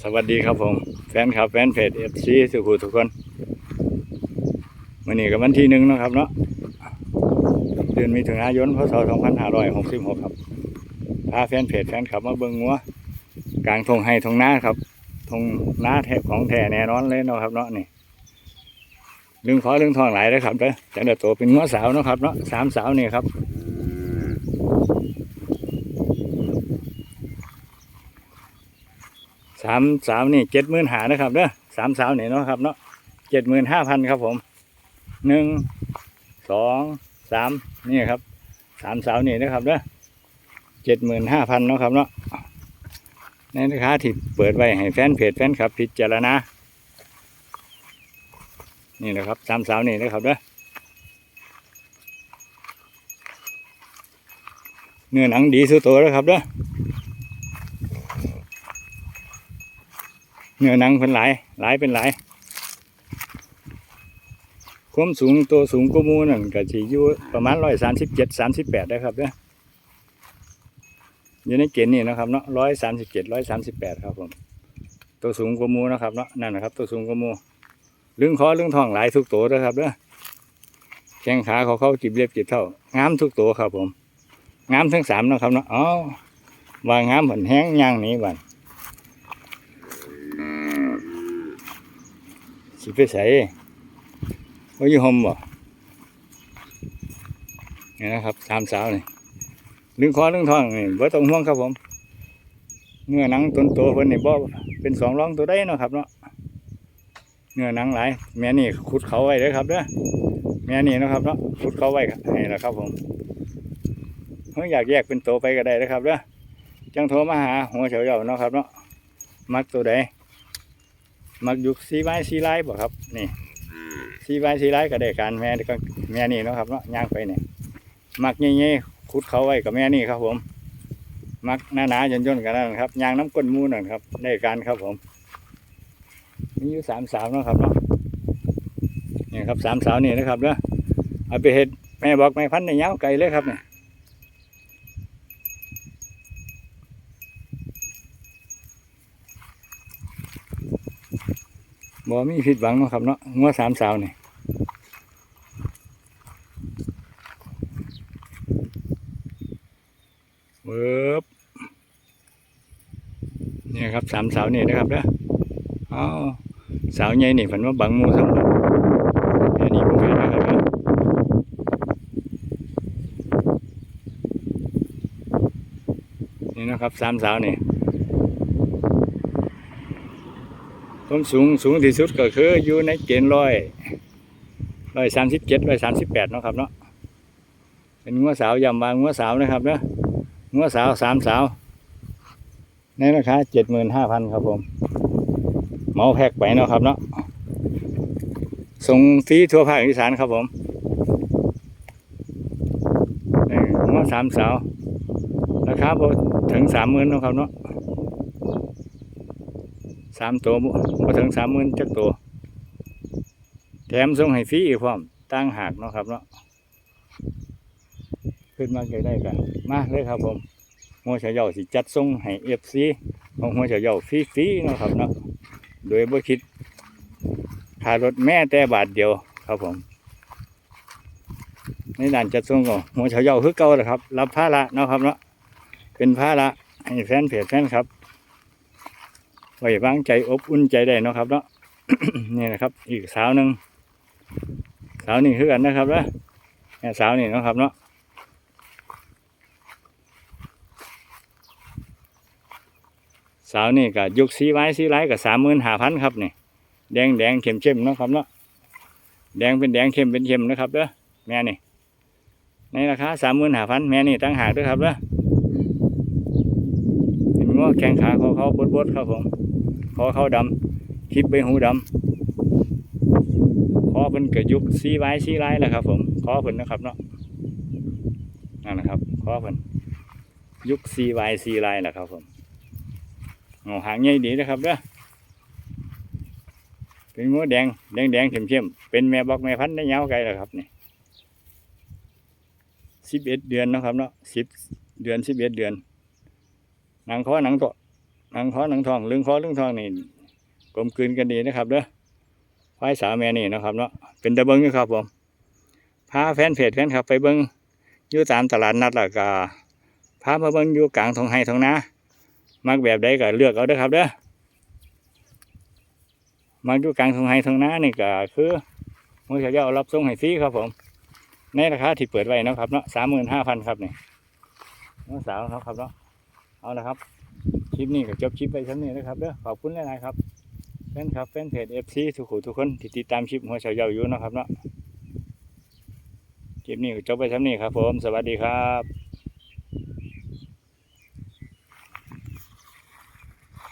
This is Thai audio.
สวัสดีครับผม แฟนคลับแฟนเพจเอฟซีสุขุทุกคนวันนี้กับวันที่หนึ่งนะครับเนาะเดือนมิถุนายนพศ2566 ครับพาแฟนเพจแฟนคลับมาเบิ่งงัวกลางทงไห้ทงนาครับทงนาแท้ของแท้แน่นอนเลยเนาะครับเนาะนี่ลึงขอลึงทองหลายเลยครับเด้อจังเดือดโตเป็นงัวสาวนะครับเนาะสามสาวนี่ครับ สามสาวนี่เจ็ดหมื่นหานะครับเด้อสามสาวนี่เนาะครับเนาะเจ็ดหมื่นห้าพันครับผมหนึ่งสองสามนี่ครับสามสาวนี่นะครับเด้อเจ็ดหมื่นห้าพันเนาะครับเนาะในราคาที่เปิดไว้ให้แฟนเพจแฟนครับพิจารณานี่แหละครับสามสาวนี่นะครับเด้อเนื้อหนังดีสุดโตแล้วครับเด้อ เนื้อหนังเป็นหลาย หลายเป็นหลาย ความสูงตัวสูงกว่าหมูนั่นก็สิอยู่ประมาณร้อยสามสิบเจ็ดสามสิบแปดได้ครับเนี่ยอยู่ในเกณฑ์นี่นะครับเนาะร้อยสามสิบเจ็ดร้อยสามสิบแปดครับผมตัวสูงกว่ามูนะครับเนาะนั่นนะครับ ตัวสูงกว่าหมูลึงคอลึงท้องหลายทุกตัวนะครับเนาะแข้งขาเขาเข้าจิบเรียบจิบเท่างามทุกตัวครับผมงามทั้งสามนะครับเนาะอ๋อวางงามเหมือนแห้งย่างนี้บ้าน สิไปใส่ว่าอยู่ห่มบ่นี่นะครับสามสาวนี่ลึงคอลึงท้องนี่บ่ต้องห่วงครับผมเนื้อหนังต้นโตเพิ่นนี่บ่เป็นสองรองตัวได้เนาะครับเนาะเนื้อหนังหลายแม่นี่ขุดเขาไว้เด้อครับเด้อแม่นี่นะครับเนาะขุดเขาไว้ให้แล้วครับผมเพิ่งอยากแยกเป็นโตไปก็ได้นะครับเด้อจังโทรมาหาหัวเฉยๆเนาะครับเนาะมักตัวใด มักยุกสีไม้สีลายบ่ครับ นี่สีไม้สีลายก็ได้การแม่ก็แม่นี่เนาะครับเนาะย่างไปเนี่ยมักเงี้ยขุดเขาไว้กับแม่นี่ครับ ผม มักหนาหนาๆย่นย่นๆกันนั่นครับยางน้ำก้นมูนั่นครับได้การครับผมมีอยู่สามสาวเนาะครับเนาะนี่ครับสามสาวนี่นะครับเนาะเอาไปเห็ดแม่บอกแม่พันธุ์ในยาวไกลเลยครับเนี่ย บ่มีผิดหวังเนาะครับเนาะงัวสามสาวนี่เบิบเนี่ยครับสามสาวนี่นะครับเด้อเอาสาวใหญ่นี่ฝันว่าบังมูทั้งหมดอันนี้ผมเห็นนะครับนี่นะครับสามสาวนี่ ความสูงสูงที่สุดก็คืออยู่ในเกณฑ์ร้อยร้อยสามสิบเจ็ดร้อยสามสิบแปดนาะครับเนาะเป็นงัวสาวยำวางงัวสาวนะครับเนาะงัวสาวสามสาว ในราคาเจ็ดหมื่นห้าพันครับผมเมาแพ็กไปเนาะครับเนาะส่งฟรีทั่วภาคอีสานครับผมงัวสามสาวราคาพอถึงสามหมื่นนาะครับเนาะ สามตัวบ่บ่ถึงสามหมื่นจักตัว แถมส่งให้ฟรีอีกพร้อมตั้งหากเนาะครับเนาะขึ้นมาใกล้กันมาเลยครับผมหัวเฉยาสิจัดส่งให้เอฟซีของหัวเฉยาฟรีๆเนาะครับเนาะโดยบ่คิดค่ารถแม่แต่บาทเดียวครับผมในด่านจัดส่งก็หัวเฉยาคือเก่าแหละครับ รับภาระเนาะครับเนาะเป็นภาระให้แฟนเพจแฟนครับ ไว้วางใจอบอุ่นใจได้นะครับเนาะนี่นะครับ อีกสาวหนึ่งสาวนี่คือกันนะครับนะแม่สาวนี่นะครับเนาะสาวนี่ก็ยกสีไว้สีไร้กับสามหมื่นห้าพันครับนี่แดงแดงเข้มเข้มนะครับเนาะแดงเป็นแดงเข้มเป็นเข้มนะครับเด้อแม่นี่ในราคาสามหมื่นห้าพันแม่นี่ตั้งหากด้วยครับเด้อเห็นว่า แข้งขาเขาเขาบดๆครับผมคอเขาดำคลิปใบหูดำคอเพิ่นกระยุกซีไว้ซีไล่แหละครับผมคอเพิ่นนะครับเนาะนั่นนะครับคอเพิ่นยุกซีไว้ซีไล่แหละครับผมเงาหางใหญ่ดีนะครับเด้อเป็นงูแดงแดงแดงเข้มเข้มๆเป็นแม่บอกแม่พันธุ์ได้ยาวไกลแล้วครับนี่สิบเอ็ดเดือนนะครับเนาะสิบเดือนสิบเอ็ดเดือน หนังคอหนังตัวหนังคอหนังทองลึงคอลึงทองนี่กลมกลืนกันดีนะครับเด้อควายสาวแม่นี่นะครับเนาะเป็นตะเบิงอยู่ครับผมพาแฟนเพจแฟนครับไปเบิงอยู่ตามตลาดนัดล้วก็พามาเบิงอยู่กลางทองไห้ทองนามักแบบใดก็เลือกเอาเด้อครับเด้อมักอยู่กลางทองไห้ทองนานี่ก็คือมือเฉยารับส่งให้ฟรีครับผมในราคาที่เปิดไว้นะครับเนาะสามหมื่นห้าพันครับนี่น้องสาวเขาครับเนาะ เอาละครับ คลิปนี้ก็จบคลิปไปชั้นนี้นะครับเด้อขอบคุณหลายๆครับแฟนครับแฟนเพจเอฟซีทุกคนทุกคนที่ติดตามคลิปหัวเฉาเยาอยู่นะครับเนาะคลิปนี้ก็จบไปชั้นนี้ครับผม สวัสดีครับ